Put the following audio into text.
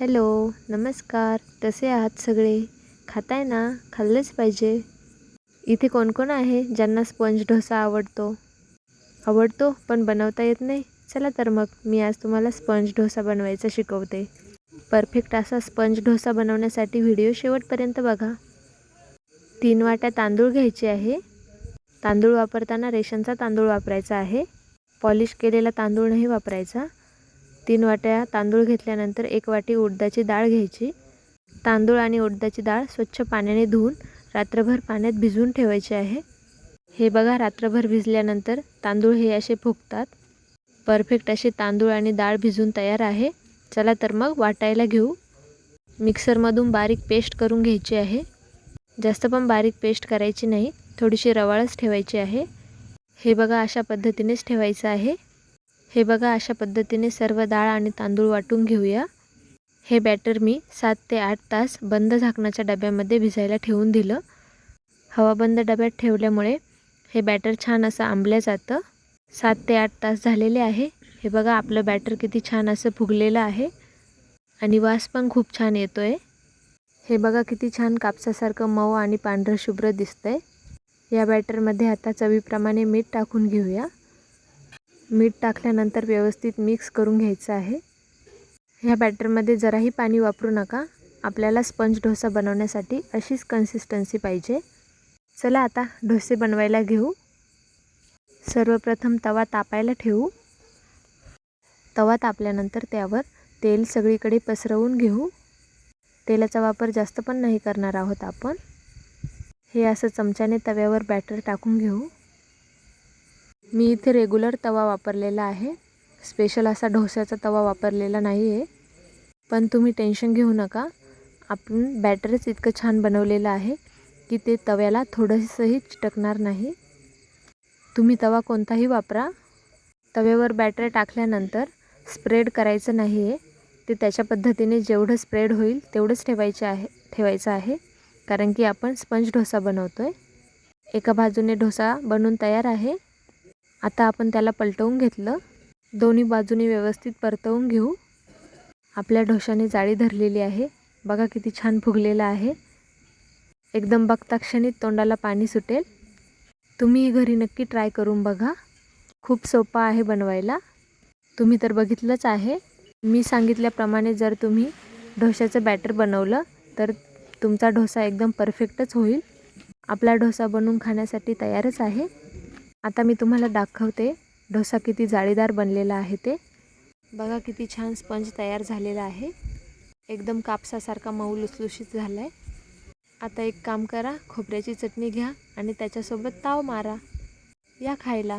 Hello नमस्कार. कसे आहात सगळे? खाताय ना? खाल्लेच पाहिजे. इथे कोण कोण आहे ज्यांना स्पंज डोसा आवडतो? आवडतो पण बनवता येत नाही? चला तर मग मी आज तुम्हाला स्पंज डोसा बनवायचा शिकवते. परफेक्ट असा स्पंज डोसा बनवण्यासाठी व्हिडिओ शेवटपर्यंत बघा. तीन वाट्या तांदूळ घ्यायचे आहे. तांदूळ वापरताना रेशनचा तांदूळ वापरायचा आहे. पॉलिश केलेला तांदूळ नाही वापरायचा. तीन वाट्या तांदूळ घेतल्यानंतर एक वाटी उडदाची डाळ घ्यायची. तांदूळ आणि उडदाची डाळ स्वच्छ पाण्याने धुवून रात्रभर पाण्यात भिजवून ठेवायचे आहे. हे बघा रात्रभर भिजल्यानंतर तांदूळ हे असे फुगतात. परफेक्ट असे तांदूळ आणि डाळ भिजून तयार आहे. चला तर मग वाटायला घेऊ. मिक्सरमधून बारीक पेस्ट करून घ्यायची आहे. जास्त पण बारीक पेस्ट करायची नाही थोडीशी रवाळच ठेवायची आहे. हे बघा अशा पद्धतीनेच ठेवायचं आहे. हे बघा अशा पद्धतीने सर्व डाळ आणि तांदूळ वाटून घेऊया. हे बॅटर मी सात ते आठ तास बंद झाकणाच्या डब्यामध्ये भिजायला ठेवून दिलं. हवाबंद डब्यात ठेवल्यामुळे हे बॅटर छान असं आंबलं जातं. सात ते आठ तास झालेले आहे. हे बघा आपलं बॅटर किती छान असं फुगलेलं आहे. आणि वास पण खूप छान येतो आहे हे बघा किती छान कापसासारखं मऊ आणि पांढरं शुभ्र दिसतंय. या बॅटरमध्ये आता चवीप्रमाणे मीठ टाकून घेऊया. मीठ टाकल्यानंतर व्यवस्थित मिक्स करून घ्यायचं आहे. ह्या बॅटरमध्ये जराही पाणी वापरू नका. आपल्याला स्पंज डोसा बनवण्यासाठी अशीच कन्सिस्टन्सी पाहिजे. चला आता डोसे बनवायला घेऊ. सर्वप्रथम तवा तापायला ठेवू. तवा तापल्यानंतर त्यावर तेल सगळीकडे पसरवून घेऊ. तेलाचा वापर जास्त पण नाही करणार आहोत आपण. हे असं चमच्याने तव्यावर बॅटर टाकून घेऊ. मी इथे रेग्युलर तवा वापरलेला आहे. स्पेशल असा ढोस्याचा तवा वापरलेला नाही आहे पण तुम्ही टेन्शन घेऊ नका. आपण बॅटरच इतकं छान बनवलेलं आहे की ते तव्याला थोडंसंही चिटकणार नाही. तुम्ही तवा कोणताही वापरा. तव्यावर बॅटर टाकल्यानंतर स्प्रेड करायचं नाही आहे ते त्याच्या पद्धतीने जेवढं स्प्रेड होईल तेवढंच ठेवायचे आहे ठेवायचं आहे. कारण की आपण स्पंज डोसा बनवतो आहे एका बाजूने डोसा बनवून तयार आहे. आता आपण त्याला पलटवून घेतलं. दोन्ही बाजूनी व्यवस्थित परतवून घेऊ. आपल्या ढोशाने जाळी धरलेली आहे. बघा किती छान फुगलेला आहे. एकदम बघताक्षणीत तोंडाला पाणी सुटेल. तुम्ही घरी नक्की ट्राय करून बघा. खूप सोपा आहे बनवायला. तुम्ही तर बघितलंच आहे. मी सांगितल्याप्रमाणे जर तुम्ही ढोशाचं बॅटर बनवलं तर तुमचा ढोसा एकदम परफेक्टच होईल. आपला ढोसा बनवून खाण्यासाठी तयारच आहे. आता मी तुम्हाला दाखवते डोसा किती जाळीदार बनलेला आहे ते. बघा किती छान स्पंज तयार झालेला आहे. एकदम कापसासारखा मऊ लुसलुशीत झाला आहे आता एक काम करा खोबऱ्याची चटणी घ्या आणि त्याच्यासोबत ताव मारा. या खायला.